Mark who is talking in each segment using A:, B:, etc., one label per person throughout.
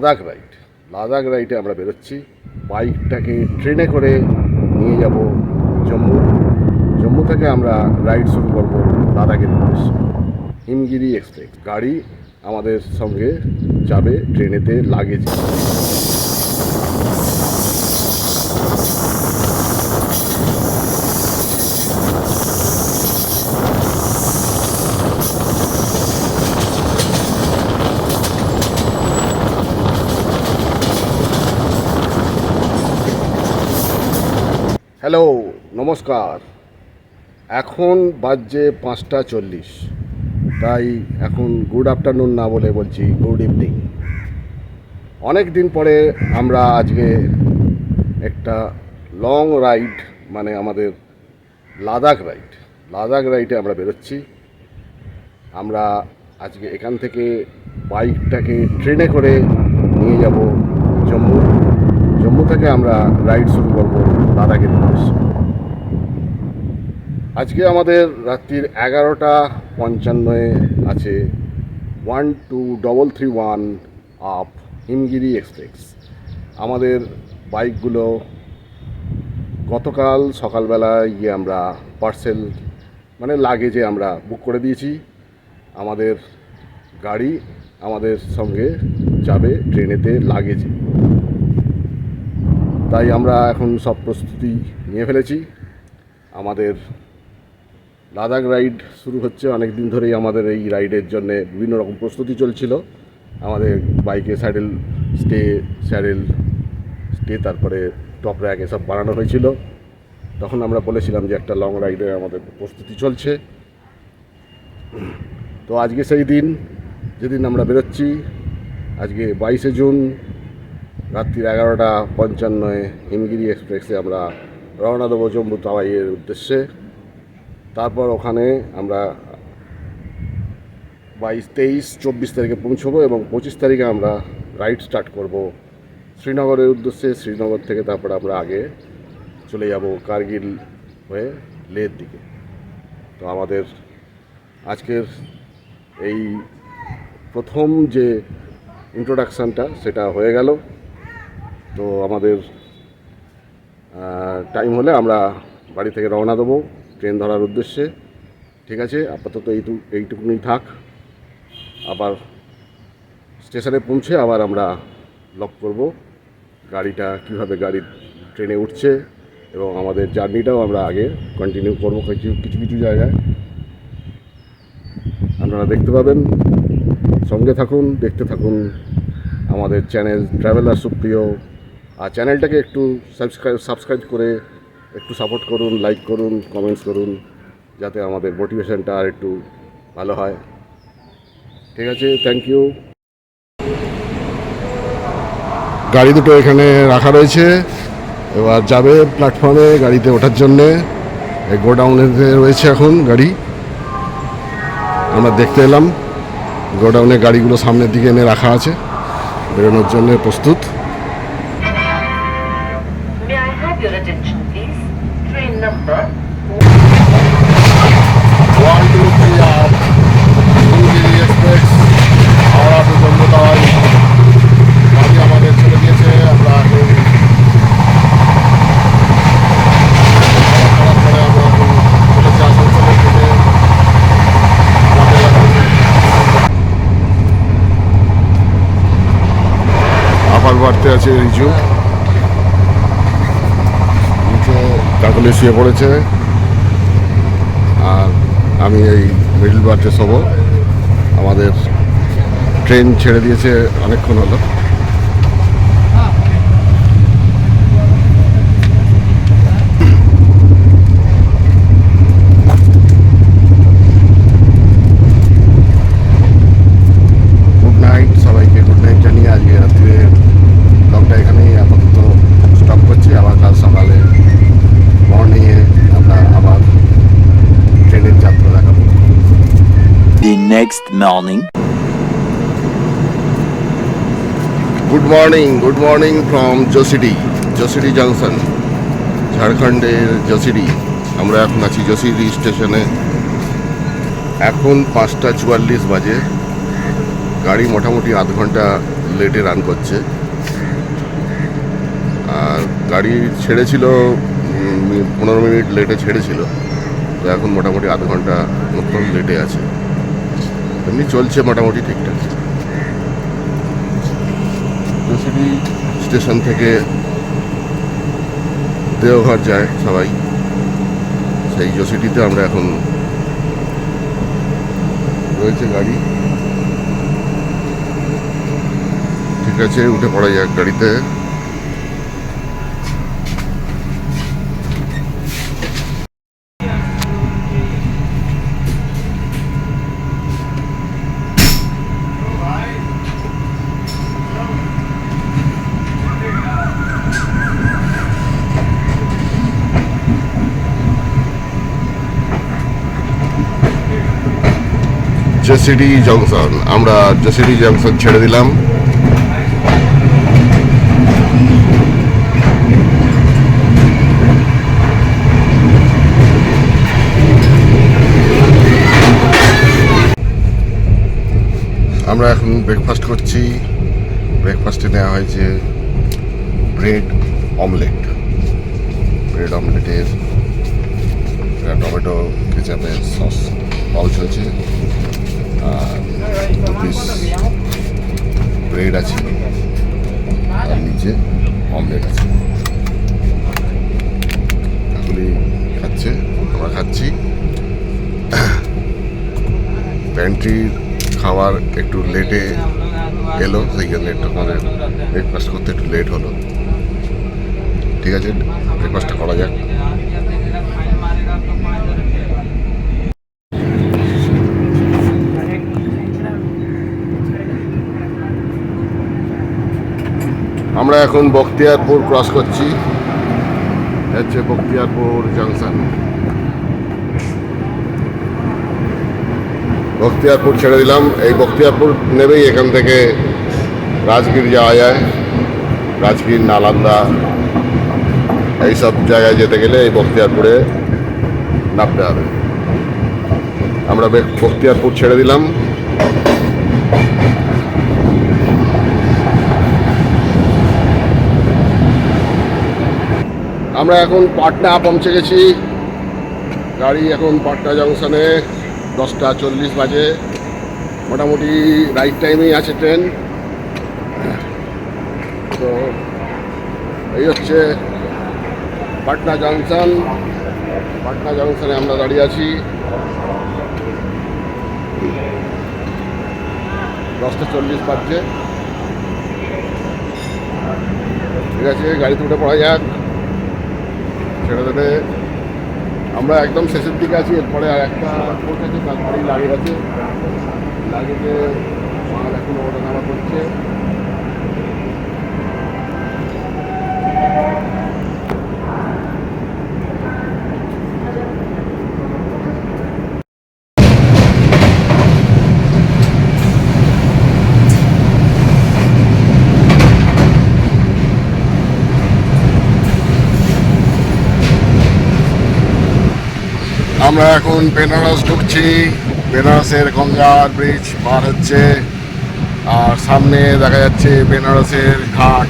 A: Ladakh ride. Ladakh রাইডে আমরা বেরোচ্ছি। বাইকটাকে ট্রেনে করে নিয়ে যাব জম্মু। জম্মু থেকে আমরা রাইড শুরু করব লাদাখের উদ্দেশ্যে। হিমগিরি এক্সপ্রেস। গাড়ি আমাদের সঙ্গে যাবে ট্রেনেতে, লাগেজ। হ্যালো, নমস্কার। এখন বাজছে পাঁচটা চল্লিশ। তাই এখন গুড আফটারনুন না বলে বলছি গুড ইভিনিং অনেক দিন পরে আমরা আজকে একটা লং রাইড মানে আমাদের লাদাখ রাইড লাদাখ রাইডে আমরা বেরোচ্ছি। আমরা আজকে এখান থেকে বাইকটাকে ট্রেনে করে নিয়ে যাব। থেকে আমরা রাইড শুরু করব লাদাখের উদ্দেশ্যে আজকে আমাদের রাত্রির এগারোটা পঞ্চান্নয়ে আছে one two double three one up Himgiri express আমাদের বাইকগুলো গতকাল সকালবেলা গিয়ে আমরা পার্সেল মানে লাগেজে আমরা বুক করে দিয়েছি। আমাদের গাড়ি আমাদের সঙ্গে যাবে ট্রেনেতে লাগেজে তাই আমরা এখন সব প্রস্তুতি নিয়ে ফেলেছি। আমাদের লাদাখ রাইড শুরু হচ্ছে, অনেক দিন ধরেই আমাদের এই রাইডের জন্য বিভিন্ন রকম প্রস্তুতি চলছিল। আমাদের বাইকে স্যাডেল, স্টে স্যাডেল, স্টে, তারপরে টপ র্যাক এসব বানানো হয়েছিল। তখন আমরা বলেছিলাম যে একটা লং রাইডে আমাদের প্রস্তুতি চলছে। তো আজকে সেই দিন, যেদিন আমরা বেরোচ্ছি, আজকে বাইশে জুন রাত্রির এগারোটা পঞ্চান্নয় হিমগিরি এক্সপ্রেসে আমরা রওনা দেবো জম্মু তাওয়াইয়ের উদ্দেশ্যে। তারপর ওখানে আমরা বাইশ, তেইশ, চব্বিশ তারিখে পৌঁছবো এবং পঁচিশ তারিখে আমরা রাইড স্টার্ট করব শ্রীনগরের উদ্দেশ্যে। শ্রীনগর থেকে তারপর আমরা আগে চলে যাব কার্গিল হয়ে লের দিকে। তো আমাদের আজকের এই প্রথম যে ইন্ট্রোডাকশানটা সেটা হয়ে গেল। তো আমাদের টাইম হলে আমরা বাড়ি থেকে রওনা দেবো ট্রেন ধরার উদ্দেশ্যে। ঠিক আছে, আপাতত এইটু, এইটুকুনি থাক। আবার স্টেশনে পৌঁছে আবার আমরা লক করব। গাড়িটা কীভাবে গাড়ি ট্রেনে উঠছে এবং আমাদের জার্নিটাও আমরা আগে কন্টিনিউ করব কিছু কিছু কিছু জায়গায়। আপনারা দেখতে পাবেন, সঙ্গে থাকুন, দেখতে থাকুন আমাদের চ্যানেল ট্রাভেলার সুপ্রিয় আর চ্যানেলটাকে একটু সাবস্ক্রাইব সাবস্ক্রাইব করে একটু সাপোর্ট করুন লাইক করুন কমেন্টস করুন, যাতে আমাদের মোটিভেশনটা আর একটু ভালো হয়। ঠিক আছে থ্যাংক ইউ গাড়ি দুটো এখানে রাখা রয়েছে। এবার যাবে প্ল্যাটফর্মে গাড়িতে ওঠার জন্যে। গোডাউনে রয়েছে এখন গাড়ি। আমরা দেখতে এলাম। গোডাউনে গাড়িগুলো সামনের দিকে এনে রাখা আছে। বেরোনোর জন্য প্রস্তুত
B: May I have your attention, please? Train number
A: one two three up Himgiri express Howrah to Jammu Tawi গাড়ি আমাদের চলে গিয়েছে আমরা এখন তারপরে আমরা এখন চলেছি আসানসোলের দিকে আমাদের এখন বাড়তে আছে রিজু কাকলে শুয়ে পড়েছে। আর আমি এই মিডল বার্থে শোবো। আমাদের ট্রেন ছেড়ে দিয়েছে অনেকক্ষণ হলো গুড নাইট সবাইকে গুড নাইট জানিয়ে আজকে রাত্রে ব্লগটা এখানেই আপাতত স্টপ করছি আবার কাল সকালে মর্নিংয়ে আমরা আবার ট্রেনের যাত্রা দেখাবো
C: The next morning.
A: Good morning good morning from Jasidih Jasidih junction ঝাড়খণ্ডের জসিডি আমরা এখন আছি জসিডি স্টেশনে এখন পাঁচটা চুয়াল্লিশ বাজে। গাড়ি মোটামুটি আধ ঘণ্টা লেটে রান করছে। আর গাড়ি ছেড়েছিল পনেরো মিনিট লেটে ছেড়েছিল। তো এখন মোটামুটি আধ ঘণ্টা মতন লেটে আছে। এমনি চলছে মোটামুটি ঠিকঠাক। সিটি স্টেশন থেকে দেওঘর যায় সবাই, সেই জোসিটিতে আমরা এখন রয়েছে গাড়ি। ঠিক আছে, উঠে পড়া যাক গাড়িতে। জেসিডি জংশন। আমরা জেসিডি জংশন ছেড়ে দিলাম। আমরা এখন ব্রেকফাস্ট করছি। ব্রেকফাস্টে নেওয়া হয়েছে ব্রেড অমলেট ব্রেড অমলেটের টমেটো কেচাপের সস পাউচ হয়েছে পিস ব্রেড আছে। আর নিচে অমলেট আছে। এগুলি খাচ্ছে, আমরা খাচ্ছি। প্যান্ট্রির খাবার একটু লেটে এলো, সেই জন্য একটু ব্রেকফাস্ট করতে একটু লেট হলো। ঠিক আছে ব্রেকফাস্টটা করা যাক। আমরা এখন বখতিয়ারপুর ক্রস করছি। হচ্ছে বখতিয়ারপুর জাংশন বখতিয়ারপুর ছেড়ে দিলাম। এই বখতিয়ারপুর নেবেই এখান থেকে রাজগীর যাওয়া যায়। রাজগীর, নালান্দা, এইসব জায়গায় যেতে গেলে এই বখতিয়ারপুরে নামতে হবে। আমরা বে- বখতিয়ারপুর ছেড়ে দিলাম। আমরা এখন পাটনা পৌঁছে গেছি। গাড়ি এখন পাটনা জংশনে দশটা চল্লিশ বাজে। মোটামুটি রাইট টাইমেই আছে ট্রেন তো এই হচ্ছে পাটনা জংশন। পাটনা জংশনে আমরা দাঁড়িয়ে আছি। দশটা চল্লিশ বাজছে। ঠিক আছে গাড়িতে উঠে পড়া যাক। দেবে আমরা একদম শেষের দিকে আছি, এরপরে আর একটা কোর্ট আছে, তারপরেই লাগে আছে। লাগেজে মাল এখন ওটা নামা করছে। আমরা এখন বেনারস ঢুকছি। বেনারসের গঙ্গার ব্রিজ পার হচ্ছে। আর সামনে দেখা যাচ্ছে বেনারসের ঘাট।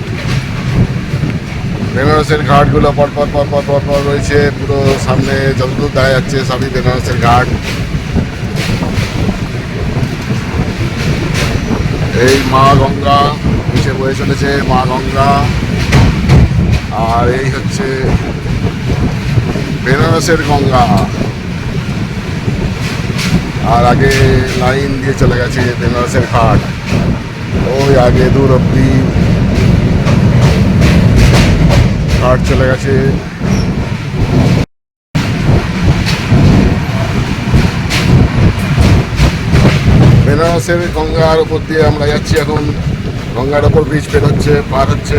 A: বেনারসের ঘাটগুলো পরপর পরপর পরপর রয়েছে। পুরো সামনে যতদূর দেখা যাচ্ছে সবই বেনারসের ঘাট। এই মা গঙ্গা, নিচে বয়ে চলেছে মা গঙ্গা। আর এই হচ্ছে বেনারসের গঙ্গা। আর আগে লাইন দিয়ে চলে গেছে বেনারসের ঘাট। ওই আগে দূর অব্দি ঘাট চলে গেছে। বেনারসের গঙ্গার উপর দিয়ে আমরা যাচ্ছি এখন। গঙ্গার ওপর ব্রিজ পের হচ্ছে পার হচ্ছে।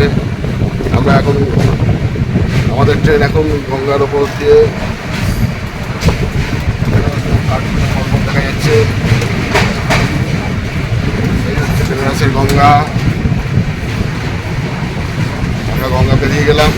A: আমরা এখন আমাদের ট্রেন এখন গঙ্গার ওপর দিয়ে দেখা যাচ্ছে বেনারসের গঙ্গা। আমরা গঙ্গা পেরিয়ে গেলাম।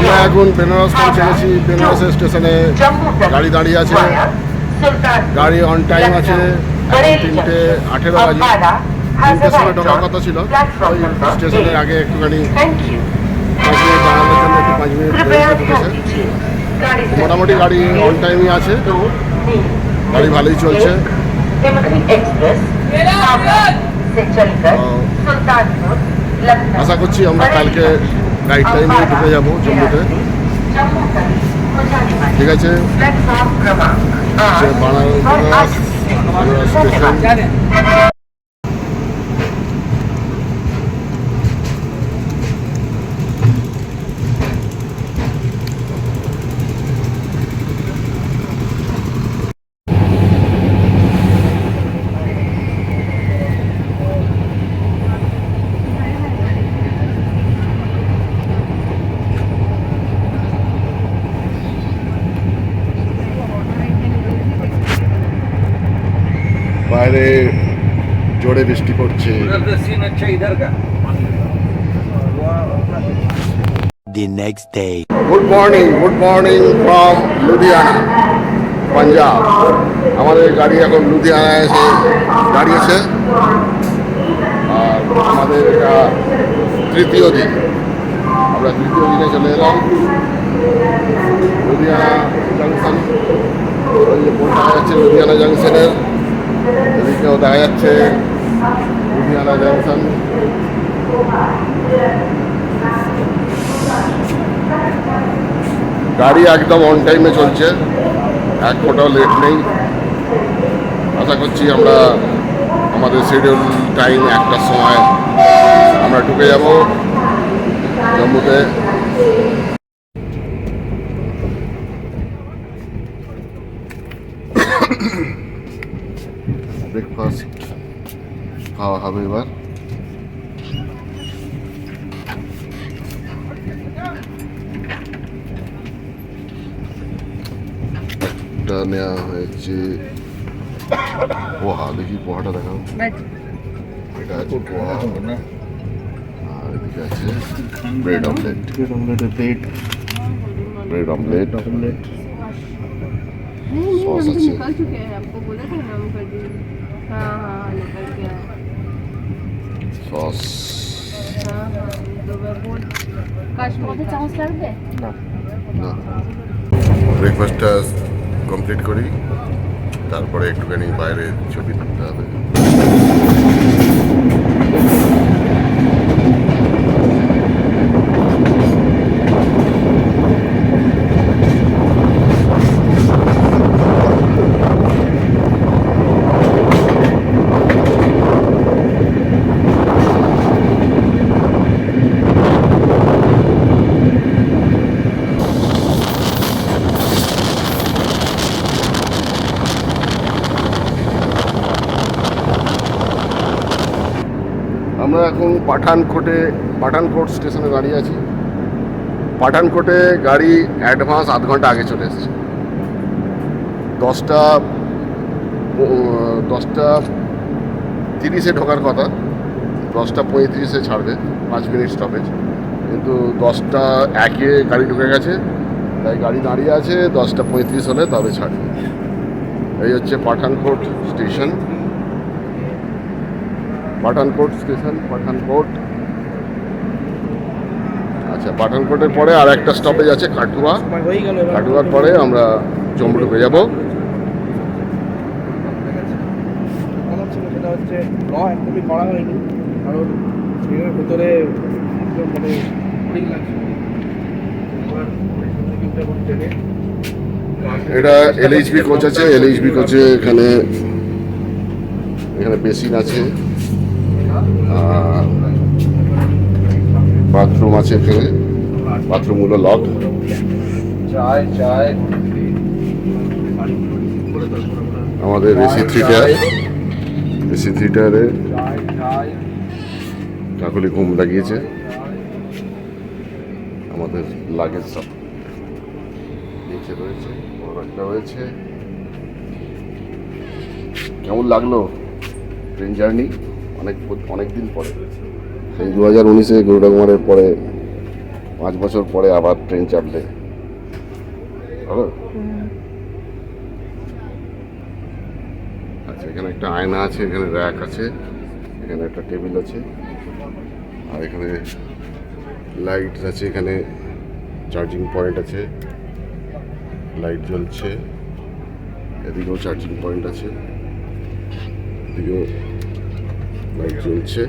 A: আমরা এখন বেনারস পৌঁছেছি বেনারস স্টেশনে গাড়ি দাঁড়িয়ে আছে। গাড়ি অন টাইম আছে। তিনটে আঠেরো বাজে। তিনটে সময় ঢোকার কথা ছিল। ওই স্টেশনের আগে একটুখানি পাঁচ মিনিট দাঁড়ানোর জন্য একটু পাঁচ মিনিট মোটামুটি গাড়ি অন টাইমই আছে। গাড়ি ভালোই চলছে।
B: আচ্ছা।
A: আশা করছি আমরা কালকে রাইট টাইমে ঢুকে যাব জম্মুতে ঠিক আছে?
B: বাংলা
A: স্টেশন ঝড়ে বৃষ্টি পড়ছে।
C: The next day.
A: Good morning, good morning from Ludhiana, Punjab. আমাদের গাড়ি এখন লুধিয়ানায় এসে দাঁড়িয়েছে। আর আমাদের এটা তৃতীয় দিন। আমরা তৃতীয় দিনে চলে এলাম। লুধিয়ানা জাংশন ওই যে দেখা যাচ্ছে? লুধিয়ানা জাংশনের এদিকেও দেখা যাচ্ছে লুধিয়ানা জাংশন গাড়ি একদম অন টাইমে চলছে। এক ফোটাও লেট নেই। আশা করছি আমরা আমাদের শিডিউল টাইম একটার সময় আমরা ঢুকে যাব। জম্মুতে খাওয়া হবে এবার এটা নেওয়া হয়েছে পোহা দেখি পোহাটা দেখাও এটা আছে পোহা আর এদিকে আছে bread omelette bread অমলেটের plate bread omelette omelette
D: नहीं नहीं
A: सॉस
D: हम तो
A: अच्छी है।
D: निकल चुके हैं आपको बोला था ना हम कर दिए हाँ हाँ निकल गया
A: সস ব্রেকফাস্টটা কমপ্লিট করি তারপরে একটুখানি বাইরে ছবি তুলতে হবে। পাঠানকোটে, পাঠানকোট স্টেশনে দাঁড়িয়ে আছি। পাঠানকোটে গাড়ি অ্যাডভান্স আধ ঘণ্টা আগে চলে এসেছে। দশটা দশটা তিরিশে ঢোকার কথা, দশটা পঁয়ত্রিশে ছাড়বে, পাঁচ মিনিট স্টপেজ কিন্তু দশটা একে গাড়ি ঢুকে গেছে, তাই গাড়ি দাঁড়িয়ে আছে, দশটা পঁয়ত্রিশ হলে তবে ছাড়বে। এই হচ্ছে পাঠানকোট স্টেশন। পাঠানকোট স্টেশন, পাঠানকোট। আচ্ছা পাঠানকোটের পরে আর একটা স্টপেজ আছে কাটুয়া কাটুয়ার পরে আমরা জম্মু হয়ে যাব।
E: সেটা হচ্ছে ল একদমই করা হয়নি কারণ ট্রেনের ভেতরে মানে বোরিং লাগছে
A: এটা এলএইচবি কোচ আছে এলএইচবি কোচে এখানে এখানে বেসিন আছে। বাথরুম আছে এখানে। বাথরুমগুলো লক। আমাদের এসি থ্রিটার এসি থ্রিটারে
E: চায় চায়।
A: কাকুলি ঘুম লাগিয়েছে। আমাদের লাগেজ সব। নিচে রয়েছে বড় একটা রয়েছে। কেমন লাগল ট্রেন জার্নি? অনেক অনেক দিন পরে। সেই দু হাজার উনিশে গরুড়াকুমারের পরে পাঁচ বছর পরে আবার ট্রেন চাপলে আচ্ছা এখানে একটা আয়না আছে, এখানে র্যাক আছে, এখানে একটা টেবিল আছে, আর এখানে লাইট আছে, এখানে চার্জিং পয়েন্ট আছে লাইট জ্বলছে, এদিকেও চার্জিং পয়েন্ট আছে, এদিকেও লাইট জ্বলছে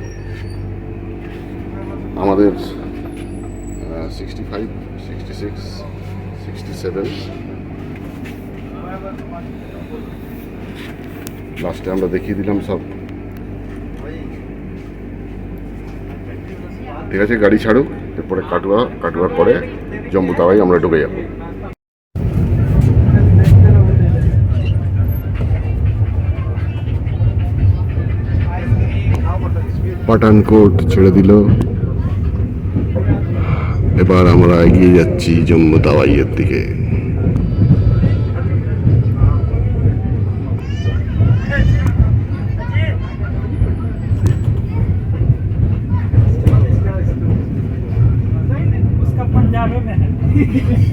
A: আমাদের sixty five sixty six sixty seven লাস্টে আমরা দেখিয়ে দিলাম সব। ঠিক আছে, গাড়ি ছাড়ুক, এরপরে কাটুয়া, কাটুয়ার পরে জম্বু তাওয়াই আমরা ঢুকে যাব। পাঠানকোট ছেড়ে দিল এবার আমরা এগিয়ে যাচ্ছি জম্মু তাওয়াইয়ের দিকে
F: Yeah.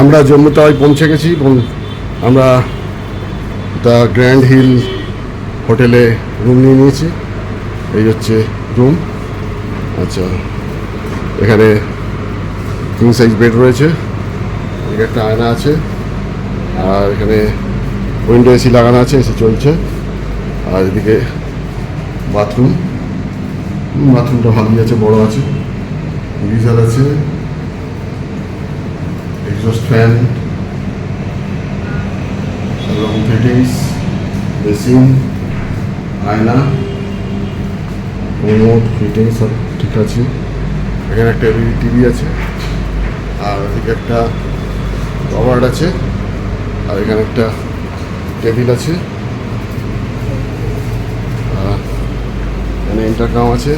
A: আমরা জম্মু তাওয়াই পৌঁছে গেছি এবং আমরা দ্য গ্র্যান্ড হিল হোটেলে রুম নিয়ে নিয়েছি। এই হচ্ছে রুম আচ্ছা এখানে কিং সাইজ বেড রয়েছে। একটা আয়না আছে। আর এখানে উইন্ডো এসি লাগানো আছে এসি চলছে। আর এদিকে বাথরুম বাথরুমটা ভালোই আছে, বড় আছে। গিজার আছে। এক্সস্ট ফ্যান সব রকম ফিটিংস বেসিন আয়না কোমোড ফিটিংস সব ঠিক আছে। এখানে একটা টিভি আছে। আর ওদিকে একটা কভার্ড আছে। আর এখানে একটা টেবিল আছে। এখানে ইন্টারকাম আছে।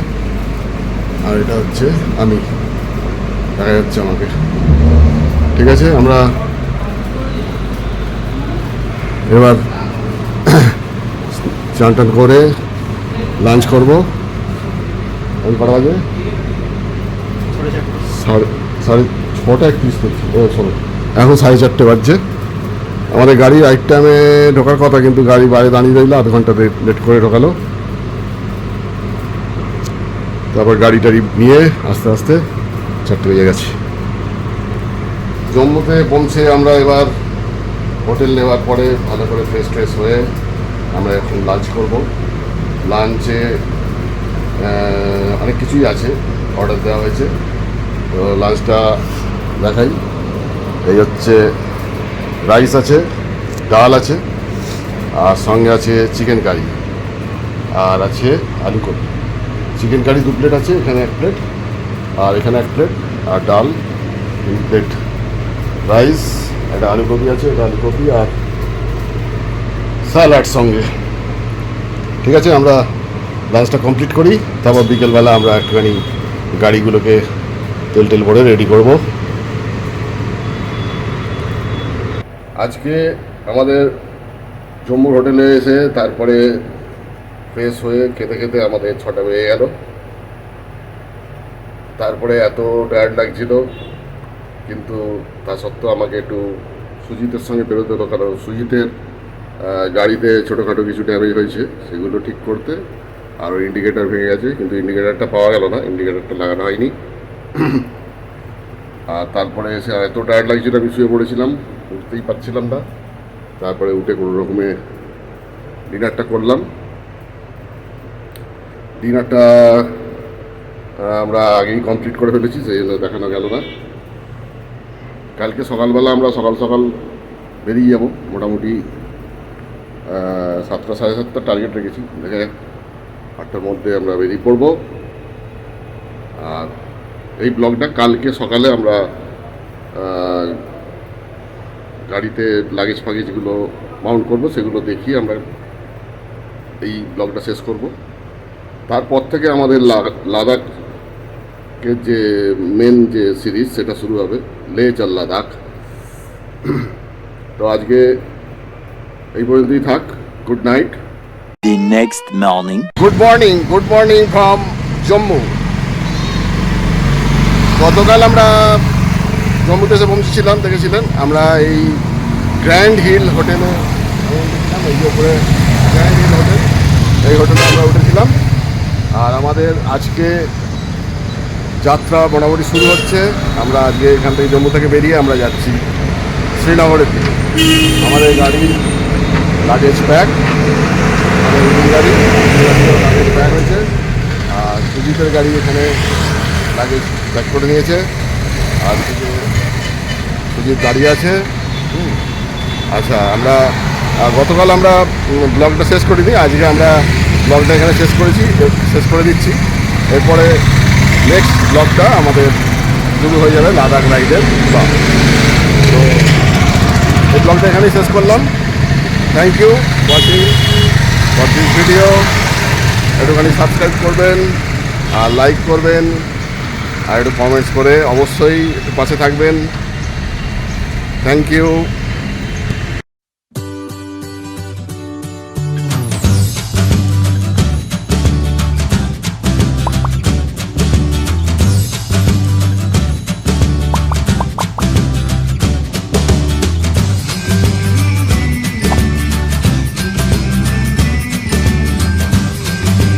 A: আর এটা হচ্ছে আমি। দেখা যাচ্ছে আমাকে। ঠিক আছে, আমরা এবার চান টান করে লাঞ্চ করব। কটা বাজে? সাড়ে সাড়ে ছটা একত্রিশ ও এখন সাড়ে চারটে বাজছে। আমাদের গাড়ি রাইট টাইমে ঢোকার কথা, কিন্তু গাড়ি বাইরে দাঁড়িয়ে রইল, আধ ঘণ্টা লেট করে ঢোকালো। তারপর গাড়ি টাড়ি নিয়ে আস্তে আস্তে চারটে বেজে গেছে। জম্মুতে পৌঁছে আমরা এবার হোটেল নেওয়ার পরে ভালো করে ফ্রেশ ট্রেশ হয়ে আমরা এখন লাঞ্চ করব। লাঞ্চে অনেক কিছুই আছে, অর্ডার দেওয়া হয়েছে। তো লাঞ্চটা দেখাই। এই হচ্ছে রাইস আছে, ডাল আছে, আর সঙ্গে আছে চিকেন কারি, আর আছে আলু কপি। চিকেন কারি দু প্লেট আছে, এখানে এক প্লেট, আর এখানে এক প্লেট, আর ডাল তিন প্লেট। রাইস, একটা আলু কপি আছে এটা আলু কপি আর স্যালাড সঙ্গে। ঠিক আছে, আমরা লাঞ্চটা কমপ্লিট করি, তারপর বিকেলবেলা আমরা একটুখানি গাড়িগুলোকে তেল টেল ভরে রেডি করব। আজকে আমাদের জম্মুর হোটেলে এসে তারপরে ফ্রেশ হয়ে খেতে খেতে আমাদের ছটা বেজে গেল। তারপরে এত টায়ার্ড লাগছিল। কিন্তু তা সত্ত্বেও আমাকে একটু সুজিতের সঙ্গে বেরোতে হলো কারণ সুজিতের গাড়িতে ছোটোখাটো কিছু ড্যামেজ হয়েছে, সেগুলো ঠিক করতে আর ইন্ডিকেটার ভেঙে গেছে, কিন্তু ইন্ডিকেটারটা পাওয়া গেল না ইন্ডিকেটারটা লাগানো হয়নি। আর তারপরে এসে এত টায়ার্ড লাগছিল, আমি শুয়ে পড়েছিলাম, উঠতেই পারছিলাম না। তারপরে উঠে কোনো রকমে ডিনারটা করলাম। ডিনারটা আমরা আগেই কমপ্লিট করে ফেলেছি, সেই জন্য দেখানো গেল না। কালকে সকালবেলা আমরা সকাল সকাল বেরিয়ে যাব। মোটামুটি সাতটা সাড়ে সাতটা টার্গেট রেখেছি। দেখা যাক, আটটার মধ্যে আমরা বেরিয়ে পড়ব। আর এই ব্লগটা কালকে সকালে আমরা গাড়িতে লাগেজ ফাগেজগুলো মাউন্ট করব, সেগুলো দেখিয়ে আমরা এই ব্লগটা শেষ করব। তারপর থেকে আমাদের লাদাখের যে মেন যে সিরিজ সেটা শুরু হবে। লে চাল লাদাখ। তো আজকে এই পর্যন্তই থাক। Good night
C: The next morning.
A: Good morning good morning from Jammu গতকাল আমরা জম্মুতে এসে পৌঁছেছিলাম দেখেছিলেন? আমরা এই গ্র্যান্ড হিল হোটেলে এই উপরে গ্র্যান্ড হিল হোটেল এই হোটেলে আমরা উঠেছিলাম। আর আমাদের আজকে যাত্রা মোটামুটি শুরু হচ্ছে। আমরা আজকে এখান থেকে জম্মু থেকে বেরিয়ে আমরা যাচ্ছি শ্রীনগরের দিকে। আমাদের গাড়ি লাগেজ ব্যাগ আমাদের গাড়ি লাগেজ ব্যাগ হয়েছে আর সুজিতের গাড়ি এখানে লাগেজ ব্যাক করে নিয়েছে। আর দিকে সুজিত দাঁড়িয়ে আছে। আচ্ছা আমরা গতকাল আমরা ব্লগটা শেষ করিনি। আজকে আমরা ব্লগটা এখানে শেষ করেছি শেষ করে দিচ্ছি। এরপরে নেক্সট ব্লগটা আমাদের শুরু হয়ে যাবে লাদাখ রাইডের ব্লগ তো এই ব্লগটা এখানেই শেষ করলাম। Thank you watching for this video একটুখানি সাবস্ক্রাইব করবেন আর লাইক করবেন। আর একটু কমেন্টস করে অবশ্যই একটু পাশে থাকবেন। Thank you